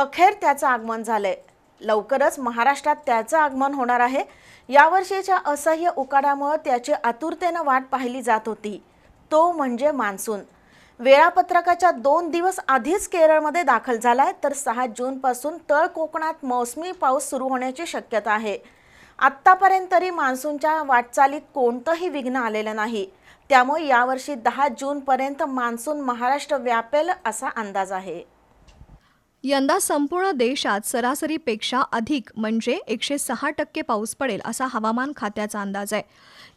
अखेर त्याचं आगमन झालंय. लवकरच महाराष्ट्रात त्याचं आगमन होणार आहे. यावर्षीच्या असह्य उकाड्यामुळे त्याची आतुरतेनं वाट पाहिली जात होती. तो म्हणजे मान्सून. वेळापत्रकाच्या दोन दिवस आधीच केरळमध्ये दाखल झालाय तर सहा जूनपासून तळ कोकणात मोसमी पाऊस सुरू होण्याची शक्यता आहे. आत्तापर्यंत तरी मान्सूनच्या वाटचालीत कोणतंही विघ्न आलेलं नाही. त्यामुळे यावर्षी दहा जूनपर्यंत मान्सून महाराष्ट्र व्यापेल असा अंदाज आहे. यंदा संपूर्ण देशात सरासरीपेक्षा अधिक म्हणजे एकशे सहा टक्के पाऊस पडेल असा हवामान खात्याचा अंदाज आहे.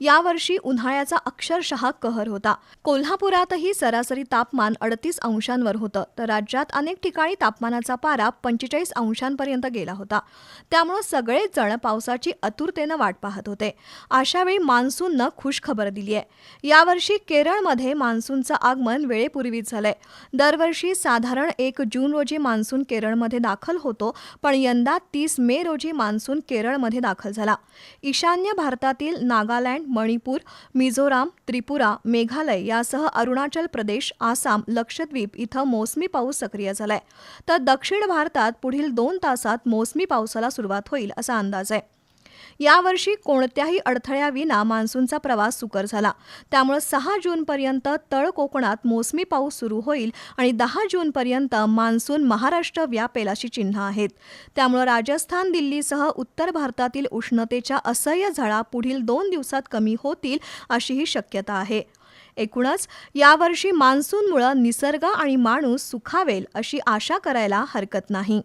यावर्षी उन्हाळ्याचा अक्षरशः कहर होता. कोल्हापुरातही सरासरी तापमान अडतीस अंशांवर होतं तर राज्यात अनेक ठिकाणी तापमानाचा पारा पंचेचाळीस अंशांपर्यंत गेला होता. त्यामुळं सगळेच जण पावसाची आतुरतेनं वाट पाहत होते. अशावेळी मान्सूननं खुश खबर दिली आहे यावर्षी केरळमध्ये मान्सूनचं आगमन वेळेपूर्वीच झालंय. दरवर्षी साधारण एक जून रोजी मान्सून मान्सून केरळमध्ये दाखल होतो पण यंदा तीस मे रोजी मान्सून केरळमध्ये दाखल झाला. ईशान्य भारतातील नागालँड मणिपूर मिझोराम त्रिपुरा मेघालय यासह अरुणाचल प्रदेश आसाम लक्षद्वीप इथं मोसमी पाऊस सक्रिय झालाय. तर दक्षिण भारतात पुढील दोन तासात मोसमी पावसाला सुरुवात होईल असा अंदाज आहे. यावर्षी कोणत्याही अडथळ्याविना मान्सूनचा प्रवास सुकर झाला. त्यामुळे सहा जूनपर्यंत तळ कोकणात मोसमी पाऊस सुरू होईल आणि दहा जूनपर्यंत मान्सून महाराष्ट्र व्यापेल अशी चिन्ह आहेत. त्यामुळे राजस्थान दिल्लीसह उत्तर भारतातील उष्णतेच्या असह्य झळा पुढील दोन दिवसात कमी होतील अशीही शक्यता आहे. एकूणच यावर्षी मान्सूनमुळं निसर्ग आणि माणूस सुखावेल अशी आशा करायला हरकत नाही.